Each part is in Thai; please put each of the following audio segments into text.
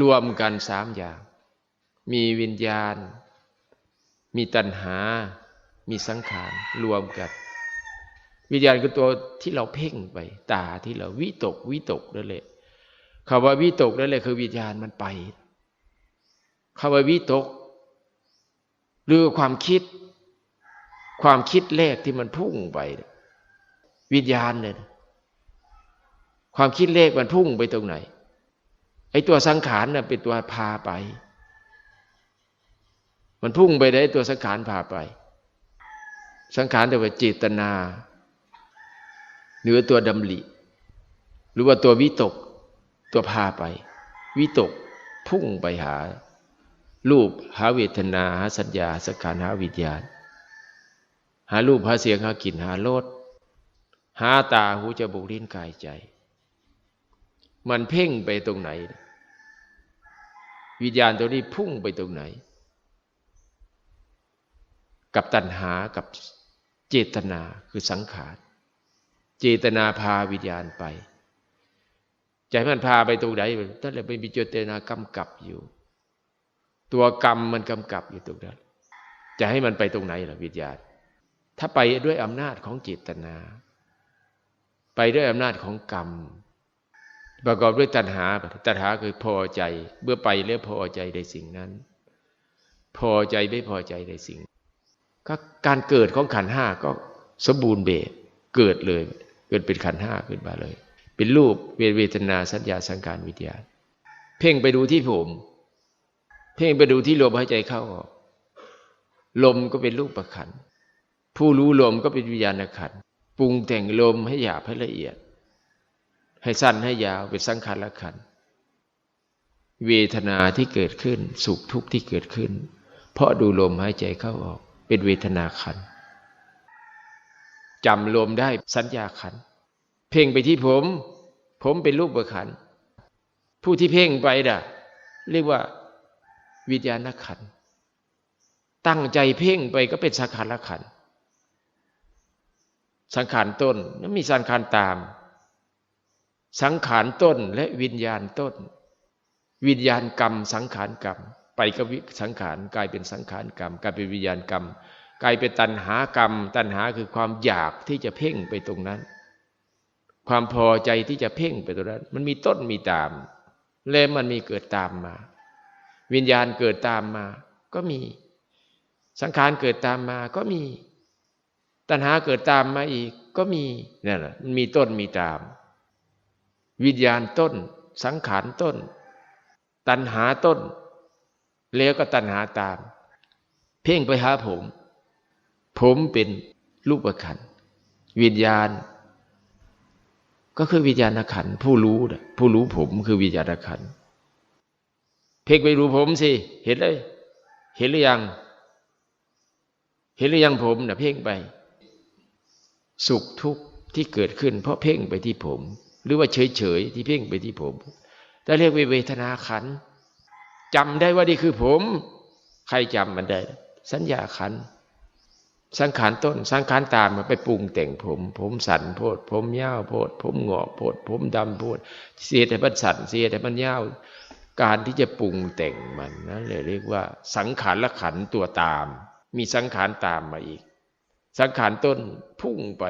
รวมกันสามอย่าง มีวิญญาณ มีตัณหา มีสังขารรวมกัน วิญญาณคือตัวที่เราเพ่งไป ตาที่เราวิตกวิตกนั่นแหละคำว่าวิตกนั่นแหละคือวิญญาณมันไปคำว่าวิตก หรือความคิด ความคิดแรกที่มันพุ่งไป วิญญาณเนี่ยความคิดเลขมันพุ่งไปตรงไหน ไอ้ตัวสังขารน่ะเป็นตัวพาไป มันพุ่งไปได้ตัวสังขารพาไป สังขารแต่ว่าเจตนา หรือตัวดำริหรือว่าตัววิตก ตัวพาไป วิตกพุ่งไปหา รูปหาเวทนา หาสัญญาสังขารหาวิญญาณ หารูปหาเสียงหากลิ่นหารสหาตาหูจมูกลิ้นกายใจ มันเพ่งไปตรงไหน วิญญาณตัวนี้พุ่งไปตรงไหน กับตัณหากับเจตนาคือสังขาร เจตนาพาวิญญาณไป ใจมันพาไปตรงไหนนั่นแหละไม่มีเจตนากำกับอยู่ ตัวกรรมมันกำกับอยู่ตรงนั้น จะให้มันไปตรงไหนล่ะวิญญาณ ถ้าไปด้วยอำนาจของเจตนา ไปด้วยอำนาจของกรรม ประกอบด้วยตัณหา ตัณหาคือพอใจ เมื่อไปแล้วพอใจในสิ่งนั้น พอใจไม่พอใจในสิ่ง ก็การเกิดของขันห้าก็สมบูรณ์เบสเกิดเลย เกิดเป็นขันห้าขึ้นมาเลย เป็นรูปเวทนาสัญญาสังการวิญญาเพ่งไปดูที่ผม เพ่งไปดูที่ลมหายใจเข้าออก ลมก็เป็นรูปประขัน ผู้รู้ลมก็เป็นวิญญาณขัน ปรุงแต่งลมให้หยาบให้ละเอียด ให้สั้นให้ยาวเป็นสังขารละขัน เวทนาที่เกิดขึ้น สุขทุกข์ที่เกิดขึ้น เพราะดูลมหายใจเข้าออก เป็นเวทนาขันจำลมได้สัญญาขัน เพ่งไปที่ผม ผมเป็นรูปประขัน ผู้ที่เพ่งไปด่ะ เรียกว่า วิญญาณขัน ตั้งใจเพ่งไปก็เป็นสังขารละขัน สังขารต้นแล้วมีสังขารตาม สังขารต้นและวิญญาณต้น วิญญาณกรรม สังขารกรรม ไปกับสังขารกลายเป็นสังขารกรรมกลายเป็นวิญญาณกรรม กลายเป็นตัณหากรรม ตัณหาคือความอยากที่จะเพ่งไปตรงนั้น ความพอใจที่จะเพ่งไปตรงนั้น มันมีต้นมีตาม และมันมีเกิดตามมา วิญญาณเกิดตามมา ก็มี สังขารเกิดตามมาก็มี ตัณหาเกิดตามมาอีกก็มีนั่นแหละมันมีต้นมีตาม วิญญาณต้น สังขารต้น ตัณหาต้น แล้วก็ตัณหาตาม เพ่งไปหาผม ผมเป็นรูปขันวิญญาณ ก็คือวิญญาณขันผู้รู้นะผู้รู้ผมคือวิญญาณขันเพ่งไปรู้ผมสิเห็นเลยเห็นหรือยัง เห็นหรือยังผมนะเพ่งไป สุขทุกข์ที่เกิดขึ้น เพราะเพ่งไปที่ผม หรือว่าเฉยๆที่เพ่งไปที่ผมแต่เรียกว่าเวทนาขันจำได้ว่านี่คือผม ใครจำมันได้ สัญญาขันสังขารต้น สังขารตามมาไปปรุงแต่งผม ผมสันโพด ผมยาวโพด ผมหงอกโพด ผมดำโพด เสียแต่มันสันเสียแต่มันยาวการที่จะปรุงแต่งมันนั่นเลยเรียกว่า สังขารละขันตัวตาม มีสังขารตามมาอีก สังขารต้นพุ่งไป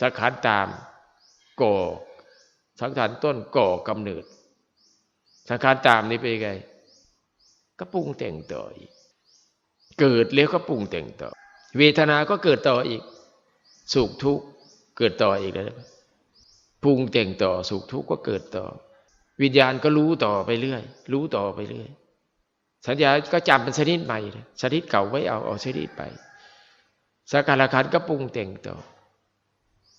สังขารตามก่อ สังขารต้นก่อกำเนิด สังขารตามนี้เป็นไง ก็ปรุงแต่งต่ออีก เกิดแล้วก็ปรุงแต่งต่อ เวทนา ก็เกิดต่ออีก สุขทุกข์เกิดต่ออีกแล้วปรุงแต่งต่อ สุขทุกข์ก็เกิดต่อ วิญญาณก็รู้ต่อไปเรื่อย รู้ต่อไปเรื่อย สัญญาก็จำเป็นชนิดใหม่ชนิดเก่าไว้เอาเอาชนิดไปสังขารขันก็ปรุงแต่งต่อ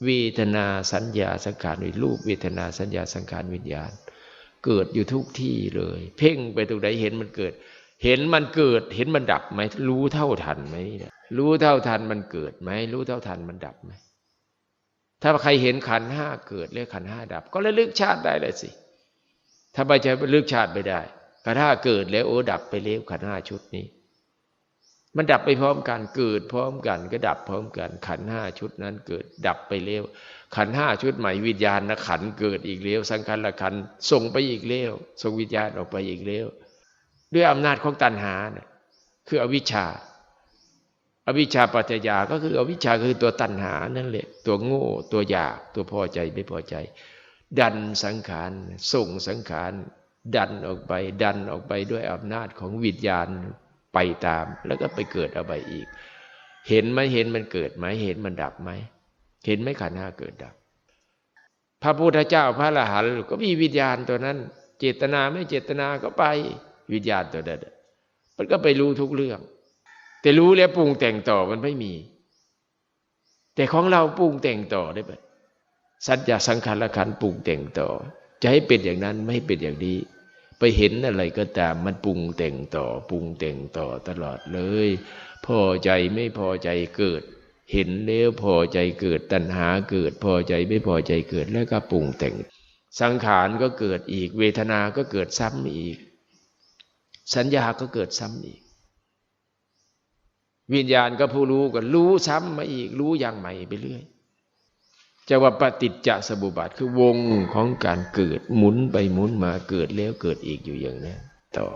เวทนาสัญญาสังขารวิรูปเวทนาสัญญาสังขารวิญญาณ เกิดอยู่ทุกที่เลย เพ่งไปตรงไหนเห็นมันเกิด เห็นมันเกิด เห็นมันดับไหมรู้เท่าทันไหมรู้เท่าทันมันเกิดไหมรู้เท่าทันมันดับไหมถ้าใครเห็นขันห้าเกิดแล้วขันห้าดับ ก็ระลึกชาติได้เลยสิถ้าไม่ใช่ระลึกชาติไม่ได้ขันห้าเกิดแล้วโอ้ดับไปแล้วขันห้าชุดนี้ มันดับไปพร้อมกัน เกิดพร้อมกัน ก็ดับพร้อมกัน ขันห้าชุดนั้นเกิดดับไปเร็ว ขันห้าชุดใหม่วิญญาณนะขันเกิดอีกเร็ว สังขารละขันส่งไปอีกเร็วส่งวิญญาณออกไปอีกเร็ว ด้วยอำนาจของตัณหาเนี่ยคืออวิชชา อวิชชาปัจจยาก็คืออวิชชาคือตัวตัณหานั่นแหละตัวโง่ตัวอยากตัวพอใจไม่พอใจ ดันสังขารส่งสังขารดันออกไป ดันออกไปด้วยอำนาจของวิญญาณ ไปตาม แล้วก็ไปเกิดเอาไปอีก เห็นไหมเห็นมันเกิดไหมเห็นมันดับไหมเห็นไหมขันห้าเกิดดับ พระพุทธเจ้าพระอรหันต์ก็มีวิญญาณตัวนั้น เจตนาไม่เจตนาก็ไปวิญญาณตัวนั้นมันก็ไปรู้ทุกเรื่อง แต่รู้แล้วปรุงแต่งต่อมันไม่มี แต่ของเราปรุงแต่งต่อได้ไหมสัญญาสังขารละขันปรุงแต่งต่อ จะให้เป็นอย่างนั้นไม่ให้เป็นอย่างนี้ ไปเห็นอะไรก็ตามมันปรุงแต่งต่อปรุงแต่งต่อตลอดเลย พอใจไม่พอใจเกิด เห็นแล้วพอใจเกิดตัณหาเกิด พอใจไม่พอใจเกิดแล้วก็ปรุงแต่ง สังขารก็เกิดอีก เวทนาก็เกิดซ้ำอีก สัญญาก็เกิดซ้ำอีก วิญญาณก็ผู้รู้ก็รู้ซ้ำมาอีก รู้อย่างใหม่ไปเรื่อย จะว่าปฏิจจสมุปบาทคือวงของการเกิดหมุนไปหมุนมาเกิดแล้วเกิดอีกอยู่อย่างนี้ต่อ